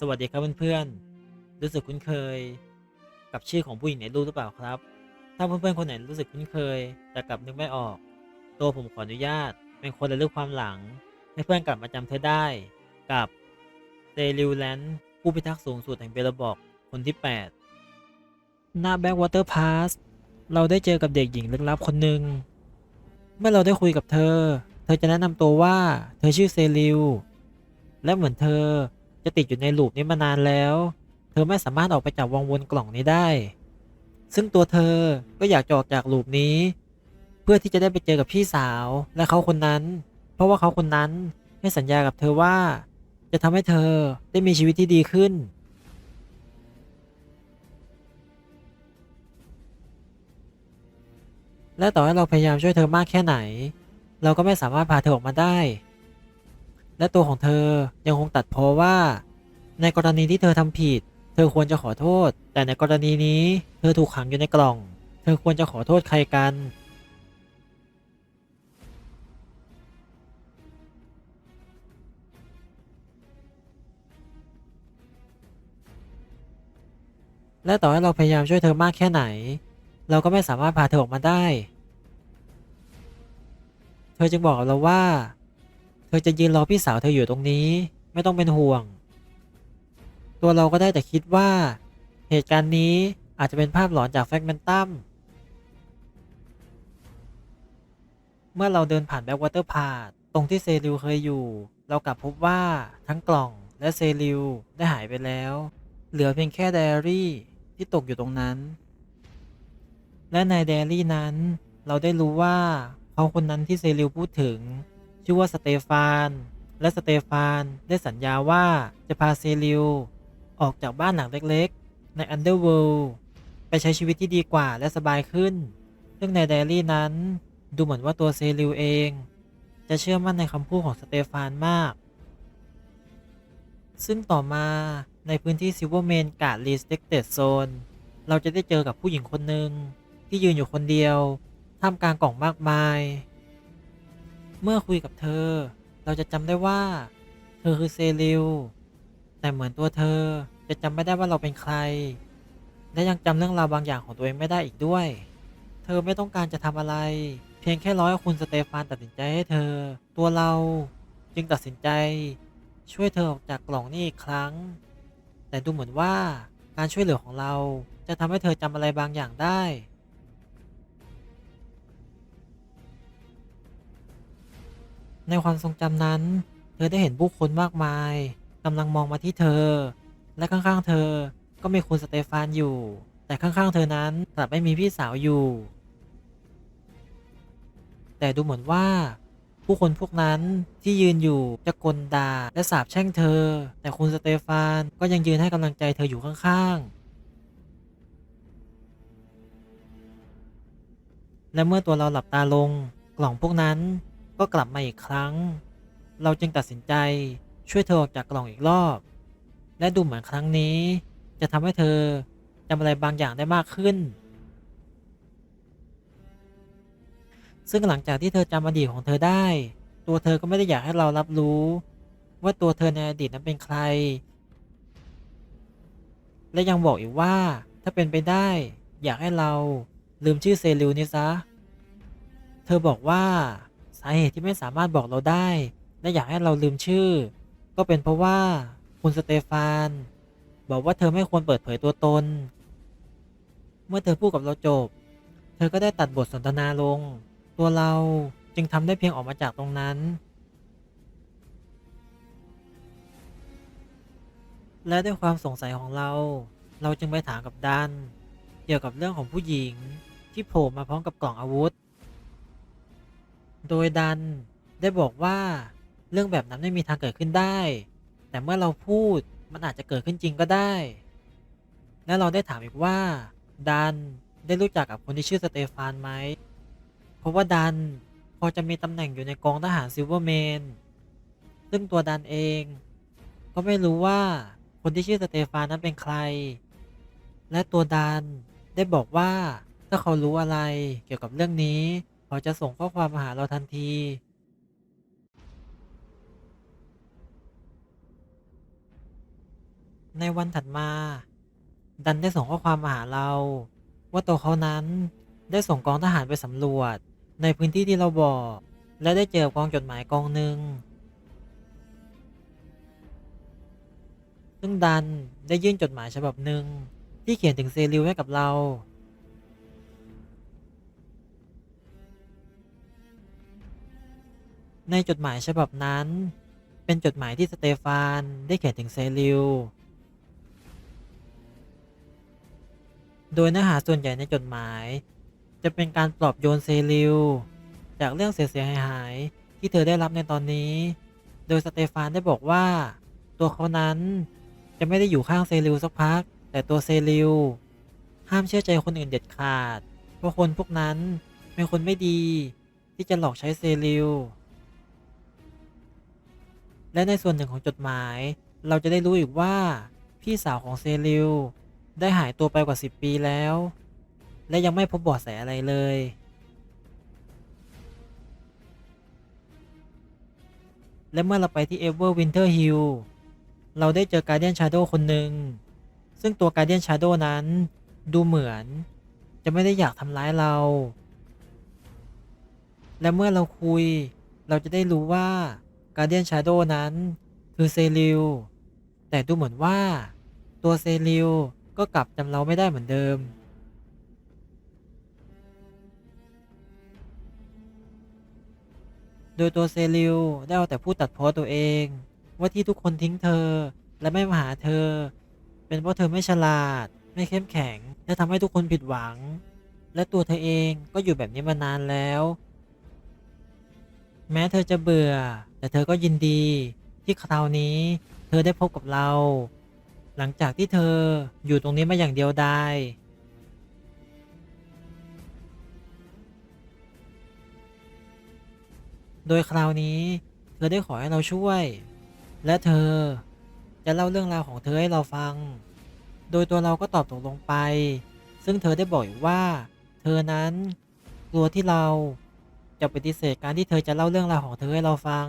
สวัสดีครับเพื่อนๆ รู้สึกคุ้นเคย กับชื่อของผู้หญิงในรูปหรือเปล่าครับ ถ้าเพื่อนๆคนไหนรู้สึกคุ้นเคย แต่กลับนึกไม่ออก ตัวผมขออนุญาต เป็นคนระลึกความหลัง ให้เพื่อนกลับมาจำเธอได้ กับเซริลแลนด์ผู้พิทักษ์สูงสุดแห่งเบลบอกคนที่ 8 หน้าแบ็กวอเตอร์พาสเราได้เจอกับเด็กหญิงลึกลับคนหนึ่ง เมื่อเราได้คุยกับเธอ เธอจะแนะนำตัวว่าเธอชื่อเซริลและเหมือนเธอ จะติดอยู่ในลูปนี้มานานแล้ว เธอไม่สามารถออกไปจากวงวนกล่องนี้ได้ ซึ่งตัวเธอก็อยากจะออกจากลูปนี้ เพื่อที่จะได้ไปเจอกับพี่สาวและเขาคนนั้น เพราะว่าเขาคนนั้นให้สัญญากับเธอว่า จะทำให้เธอได้มีชีวิตที่ดีขึ้นและต่อให้เราพยายามช่วยเธอมากแค่ไหน เราก็ไม่สามารถพาเธอออกมาได้ และตัวของเธอยังคงตัดพ้อว่า ในกรณีที่เธอทำผิด เธอควรจะขอโทษ แต่ในกรณีนี้ เธอถูกขังอยู่ในกล่อง เธอควรจะขอโทษใครกันและต่อให้เราพยายามช่วยเธอมากแค่ไหน เราก็ไม่สามารถพาเธอออกมาได้ เธอจึงบอกเราว่า เธอจะยืนรอพี่สาวเธออยู่ตรงนี้ ไม่ต้องเป็นห่วง ตัวเราก็ได้แต่คิดว่า เหตุการณ์นี้อาจจะเป็นภาพหลอนจากแฟกเมนตัมเมื่อเราเดินผ่านแบ็กวอเตอร์พาดตรงที่เซริลเคยอยู่ เรากลับพบว่าทั้งกล่องและเซริลได้หายไปแล้ว เหลือเพียงแค่ไดอารี่ที่ตกอยู่ตรงนั้น และในไดอารี่นั้น เราได้รู้ว่าเขาคนนั้นที่เซริลพูดถึง ชื่อว่าสเตฟาน และสเตฟานได้สัญญาว่าจะพาเซริลออกจากบ้านหลังเล็กๆ ในอันเดอร์เวิลด์ไปใช้ชีวิตที่ดีกว่าและสบายขึ้น ซึ่งในไดอารี่นั้น ดูเหมือนว่าตัวเซริลเอง จะเชื่อมั่นในคำพูดของสเตฟานมาก ซึ่งต่อมาในพื้นที่ซิลเวอร์เมนกาดรีสเ c กเต d โซนเราจะได้เจอกับผู้หญิงคนหนึ่งที่ยืนอยู่คนเดียว ท่ามกลางกล่องมากมาย เมื่อคุยกับเธอ เราจะจำได้ว่า เธอคือเซริลแต่เหมือนตัวเธอจะจำไม่ได้ว่าเราเป็นใคร และยังจำเรื่องราวบางอย่างของตัวเองไม่ได้อีกด้วย เธอไม่ต้องการจะทำอะไร เพียงแค่ร้อยคุณสเตฟานตัดสินใจให้เธอ ตัวเราจึงตัดสินใจ ช่วยเธอออกจากกล่องนี้อีกครั้ง แต่ดูเหมือนว่าการช่วยเหลือของเราจะทำให้เธอจำอะไรบางอย่างได้ ในความทรงจำนั้น เธอได้เห็นผู้คนมากมายกำลังมองมาที่เธอ และข้างๆ เธอก็มีคุณสเตฟานอยู่ แต่ข้างๆ เธอนั้นกลับไม่มีพี่สาวอยู่ แต่ดูเหมือนว่า ผู้คนพวกนั้นที่ยืนอยู่จะกลด่าและสาบแช่งเธอ แต่คุณสเตฟานก็ยังยืนให้กำลังใจเธออยู่ข้างๆและเมื่อตัวเราหลับตาลง กล่องพวกนั้น ก็กลับมาอีกครั้ง เราจึงตัดสินใจช่วยเธอออกจากกล่องอีกรอบ และดูเหมือนครั้งนี้ จะทำให้เธอจำอะไรบางอย่างได้มากขึ้น ซึ่งหลังจากที่เธอจำอดีตของเธอได้ ตัวเธอก็ไม่ได้อยากให้เรารับรู้ ว่าตัวเธอในอดีตนั้นเป็นใคร และยังบอกอีกว่าถ้าเป็นไปได้อยากให้เราลืมชื่อเซริลนี้ซะ เธอบอกว่าาเหตุที่ไม่สามารถบอกเราได้ และอยากให้เราลืมชื่อ ก็เป็นเพราะว่าคุณสเตฟาน บอกว่าเธอไม่ควรเปิดเผยตัวตน เมื่อเธอพูดกับเราจบ เธอก็ได้ตัดบทสนทนาลง ตัวเราจึงทำได้เพียงออกมาจากตรงนั้น และด้วยความสงสัยของเรา เราจึงไปถามกับดัน เกี่ยวกับเรื่องของผู้หญิงที่โผล่มาพร้อมกับกล่องอาวุธ โดยดันได้บอกว่าเรื่องแบบนั้นไม่มีทางเกิดขึ้นได้ แต่เมื่อเราพูดมันอาจจะเกิดขึ้นจริงก็ได้ และเราได้ถามอีกว่า ดันได้รู้จักกับคนที่ชื่อสเตฟานไหม เพราะว่าดันพอจะมีตำแหน่งอยู่ในกองทหารซิลเวอร์แมน ซึ่งตัวดันเอง ก็ไม่รู้ว่าคนที่ชื่อสเตฟานนั้นเป็นใคร และตัวดันได้บอกว่าถ้าเขารู้อะไรเกี่ยวกับเรื่องนี้ เขาจะส่งข้อความมาหาเราทันที ในวันถัดมา ดันได้ส่งข้อความมาหาเรา ว่าตัวเขานั้นได้ส่งกองทหารไปสำรวจ ในพื้นที่ที่เราบอก และได้เจอกองจดหมายกองหนึ่งซึ่งดันได้ยื่นจดหมายฉบับหนึ่งที่เขียนถึงเซริลให้กับเรา ในจดหมายฉบับนั้น เป็นจดหมายที่สเตฟานได้เขียนถึงเซริล โดยเนื้อหาส่วนใหญ่ในจดหมาย จะเป็นการปลอบโยนเซริล จากเรื่องเสียหายที่เธอได้รับในตอนนี้ โดยสเตฟานได้บอกว่า ตัวเขานั้นจะไม่ได้อยู่ข้างเซริลสักพัก แต่ตัวเซริลห้ามเชื่อใจคนอื่นเด็ดขาด เพราะคนพวกนั้นเป็นคนไม่ดีที่จะหลอกใช้เซริล และในส่วนหนึ่งของจดหมาย เราจะได้รู้อีกว่า พี่สาวของเซริลได้หายตัวไปกว่า 10 ปีแล้ว และยังไม่พบเบาะแสอะไรเลย และเมื่อเราไปที่เอเวอร์วินเทอร์ฮิลเราได้เจอการเดียนชาโดคนหนึ่ง ซึ่งตัวการเดียนชาโดนั้นดูเหมือน จะไม่ได้อยากทำร้ายเรา และเมื่อเราคุย เราจะได้รู้ว่า การเดียนชาโดนั้นคือเซริลแต่ดูเหมือนว่า ตัวเซริลก็กลับจำเราไม่ได้เหมือนเดิม โดยตัวเซริลได้เอาแต่พูดตัดพ้อตัวเอง ว่าที่ทุกคนทิ้งเธอและไม่มาหาเธอ เป็นเพราะเธอไม่ฉลาด ไม่เข้มแข็ง และทำให้ทุกคนผิดหวัง และตัวเธอเองก็อยู่แบบนี้มานานแล้ว แม้เธอจะเบื่อ แต่เธอก็ยินดีที่คราวนี้ เธอได้พบกับเรา หลังจากที่เธออยู่ตรงนี้มาอย่างเดียวดายโดยคราวนี้เธอได้ขอให้เราช่วย และเธอจะเล่าเรื่องราวของเธอให้เราฟัง โดยตัวเราก็ตอบตกลงไป ซึ่งเธอได้บอกว่า เธอนั้นกลัวที่เราจะปฏิเสธการที่เธอจะเล่าเรื่องราวของเธอให้เราฟัง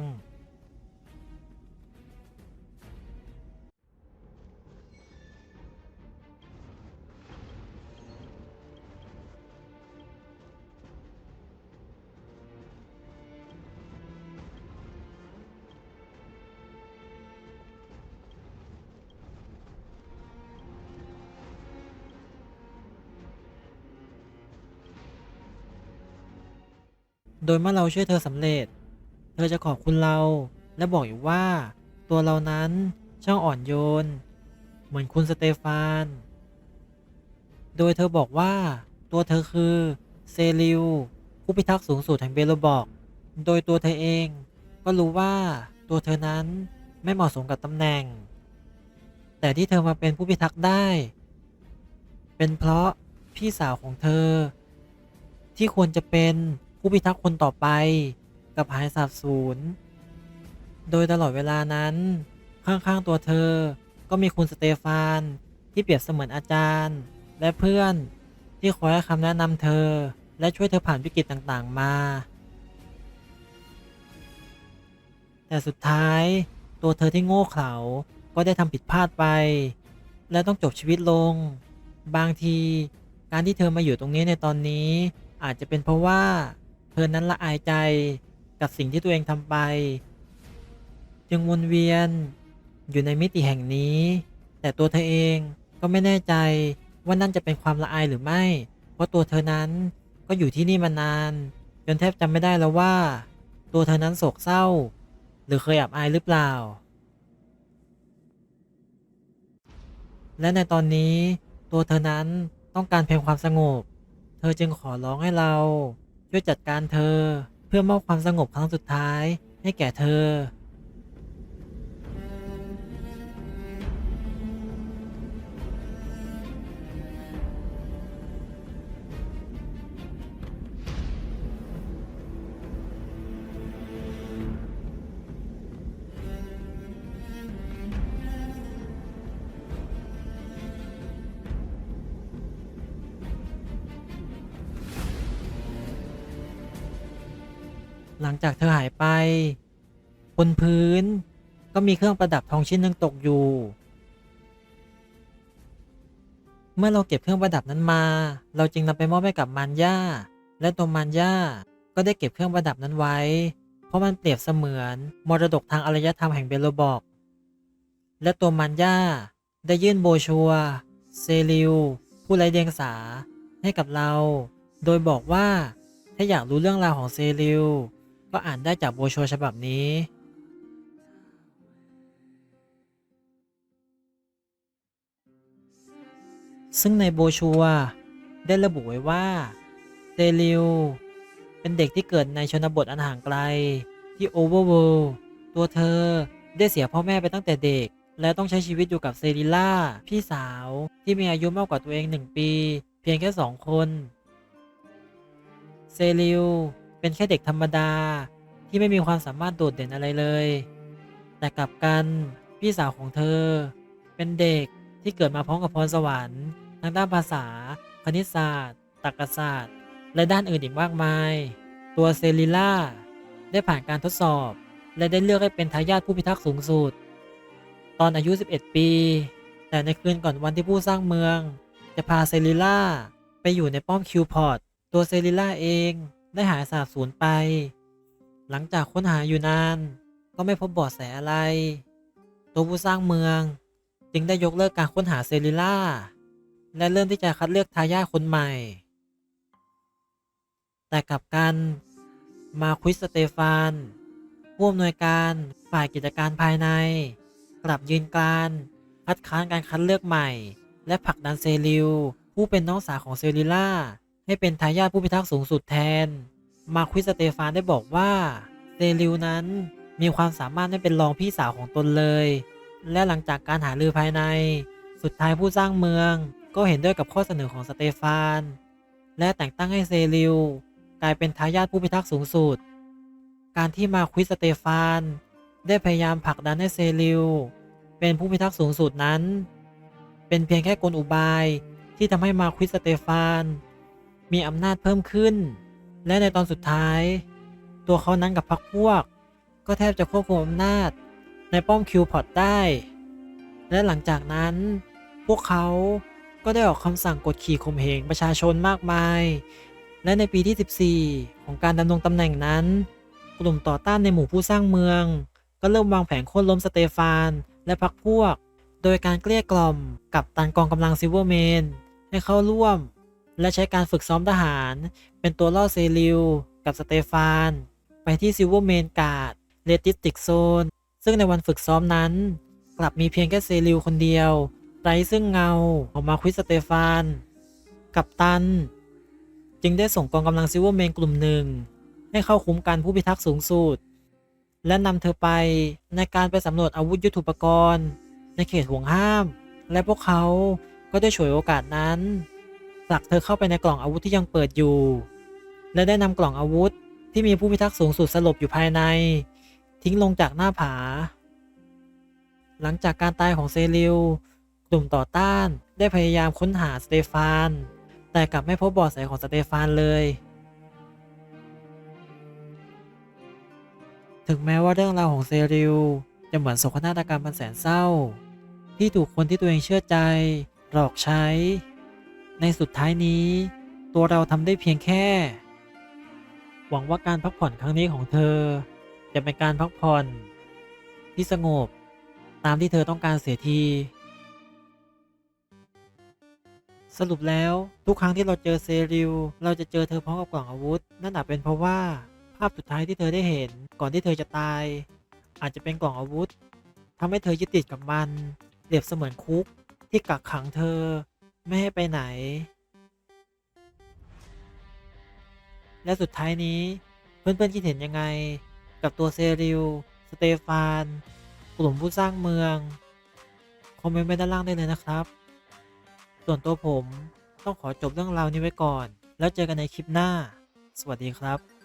โดยเมื่อเราช่วยเธอสำเร็จ เธอจะขอบคุณเรา และบอกอยู่ว่า ตัวเรานั้นช่างอ่อนโยน เหมือนคุณสเตฟาน โดยเธอบอกว่า ตัวเธอคือเซริลผู้พิทักษ์สูงสุดแห่งเบโลบอก โดยตัวเธอเองก็รู้ว่าตัวเธอนั้นไม่เหมาะสมกับตำแหน่ง แต่ที่เธอมาเป็นผู้พิทักษ์ได้ เป็นเพราะพี่สาวของเธอ ที่ควรจะเป็น ผู้พิทักษ์คนต่อไป กับหายสาบสูญ โดยตลอดเวลานั้น ข้างๆตัวเธอก็มีคุณสเตฟาน ที่เปรียบเสมือนอาจารย์ และเพื่อนที่คอยให้คำแนะนำเธอ และช่วยเธอผ่านวิกฤตต่างๆมา แต่สุดท้ายตัวเธอที่โง่เขลาก็ได้ทำผิดพลาดไป และต้องจบชีวิตลง บางทีการที่เธอมาอยู่ตรงนี้ในตอนนี้อาจจะเป็นเพราะว่า ธอนั้นละอายใจกับสิ่งที่ตัวเองทำไป จึงวนเวียนอยู่ในมิติแห่งนี้ แต่ตัวเธอเองก็ไม่แน่ใจว่านั่นจะเป็นความละอายหรือไม่ เพราะตัวเธอนั้นก็อยู่ที่นี่มานาน จนแทบจำไม่ได้แล้วว่า ตัวเธอนั้นโศกเศร้า หรือเคยอับอายหรือเปล่า และในตอนนี้ตัวเธอนั้นต้องการเพียงความสงบ เธอจึงขอร้องให้เรา ช่วยจัดการเธอ เพื่อมอบความสงบครั้งสุดท้ายให้แก่เธอ หลังจากเธอหายไป บนพื้น ก็มีเครื่องประดับทองชิ้นหนึ่งตกอยู่ เมื่อเราเก็บเครื่องประดับนั้นมา เราจึงนำไปมอบให้กับมารย่าและตัวมารย่าก็ได้เก็บเครื่องประดับนั้นไว้ เพราะมันเปรียบเสมือน มรดกทางอารยธรรมแห่งเบโลบอก และตัวมารย่าได้ยื่นโบชัวเซริลผู้ไร้เดียงสาให้กับเรา โดยบอกว่าถ้าอยากรู้เรื่องราวของเซริล ก็อ่านได้จากโบรชัวร์ฉบับนี้ ซึ่งในโบรชัวร์ได้ระบุไว้ว่าเซริลเป็นเด็กที่เกิดในชนบทอันห่างไกลที่โอเวอร์เวิลด์ตัวเธอได้เสียพ่อแม่ไปตั้งแต่เด็ก และต้องใช้ชีวิตอยู่กับเซริล่า พี่สาวที่มีอายุมากกว่าตัวเองหนึ่งปี เพียงแค่สองคน เซริล เป็นแค่เด็กธรรมดาที่ไม่มีความสามารถโดดเด่นอะไรเลย แต่กลับกันพี่สาวของเธอ เป็นเด็กที่เกิดมาพร้อมกับพรสวรรค์ทางด้านภาษา คณิตศาสตร์ตรรกศาสตร์ และด้านอื่นอีกมากมาย ตัวเซริล่าได้ผ่านการทดสอบ และได้เลือกให้เป็นทายาทผู้พิทักษ์สูงสุด ตอนอายุ 11 ปี แต่ในคืนก่อนวันที่ผู้สร้างเมือง จะพาเซริล่าไปอยู่ในป้อมคิวพอร์ตตัวเซริล่าเอง ได้หายสาบสูญไป หลังจากค้นหาอยู่นาน ก็ไม่พบเบาะแสอะไร ตัวผู้สร้างเมือง จึงได้ยกเลิกการค้นหาเซริล่า และเริ่มที่จะคัดเลือกทายาทคนใหม่ แต่กลับกันมาควิสสเตฟานผู้อำนวยการฝ่ายกิจการภายใน กลับยืนการคัดค้านการคัดเลือกใหม่ และผลักดันเซริลผู้เป็นน้องสาวของเซริล่า ให้เป็นทายาทผู้พิทักษ์สูงสุดแทน มาควิสสเตฟานได้บอกว่าเซริลนั้นมีความสามารถให้เป็นรองพี่สาวของตนเลย และหลังจากการหารือภายใน สุดท้ายผู้สร้างเมือง ก็เห็นด้วยกับข้อเสนอของสเตฟาน และแต่งตั้งให้เซริลกลายเป็นทายาทผู้พิทักษ์สูงสุด การที่มาควิสสเตฟาน ได้พยายามผลักดันให้เซริลเป็นผู้พิทักษ์สูงสุดนั้น เป็นเพียงแค่กลอุบายที่ทำให้มาควิสสเตฟาน มีอำนาจเพิ่มขึ้น และในตอนสุดท้าย ตัวเขานั้นกับพรรคพวก ก็แทบจะควบคุมอำนาจ ในป้อมคิวพอร์ตได้ และหลังจากนั้น พวกเขาก็ได้ออกคำสั่งกดขี่ข่มเหงประชาชนมากมาย และในปีที่ 14 ของการดำรงตำแหน่งนั้น กลุ่มต่อต้านในหมู่ผู้สร้างเมือง ก็เริ่มวางแผนโค่นล้มสเตฟานและพรรคพวก โดยการเกลี้ยกล่อมกับตันกองกำลังซิลเวอร์แมนให้เข้าร่วม และใช้การฝึกซ้อมทหาร เป็นตัวล่อเซริลกับสเตฟาน ไปที่ซิลเวอร์แมนการ์ดเลติสติกโซน ซึ่งในวันฝึกซ้อมนั้น กลับมีเพียงแค่เซริลคนเดียวไร้ซึ่งเงาของมาควิสสเตฟาน กับตัน จึงได้ส่งกองกำลังซิลเวอร์แมนกลุ่มหนึ่ง ให้เข้าคุ้มกันผู้พิทักษ์สูงสุดและนำเธอไปในการไปสำรวจอาวุธยุทโธปกรณ์ ในเขตห่วงห้าม และพวกเขาก็ได้ฉวยโอกาสนั้น ผลักเธอเข้าไปในกล่องอาวุธที่ยังเปิดอยู่ และได้นำกล่องอาวุธที่มีผู้พิทักษ์สูงสุดสลบอยู่ภายใน ทิ้งลงจากหน้าผา หลังจากการตายของเซริลกลุ่มต่อต้านได้พยายามค้นหาสเตฟาน แต่กลับไม่พบเบาะแสของสเตฟานเลย ถึงแม้ว่าเรื่องราวของเซริลจะเหมือนโศกนาฏกรรมมันแสนเศร้า ที่ถูกคนที่ตัวเองเชื่อใจ หลอกใช้ ในสุดท้ายนี้ ตัวเราทำได้เพียงแค่ หวังว่าการพักผ่อนครั้งนี้ของเธอ จะเป็นการพักผ่อน ที่สงบ ตามที่เธอต้องการเสียที สรุปแล้วทุกครั้งที่เราเจอเซริลเราจะเจอเธอพร้อมกับกล่องอาวุธ นั่นอาจเป็นเพราะว่า ภาพสุดท้ายที่เธอได้เห็นก่อนที่เธอจะตาย อาจจะเป็นกล่องอาวุธทำให้เธอยึดติดกับมันเปรียบเสมือนคุกที่กักขังเธอ ไม่ให้ไปไหน และสุดท้ายนี้ เพื่อนๆคิดเห็นยังไง กับตัวเซริล สเตฟาน กลุ่มผู้สร้างเมือง คอมเมนต์ไว้ด้านล่างได้เลยนะครับ ส่วนตัวผมต้องขอจบเรื่องราวนี้ไว้ก่อน แล้วเจอกันในคลิปหน้า สวัสดีครับ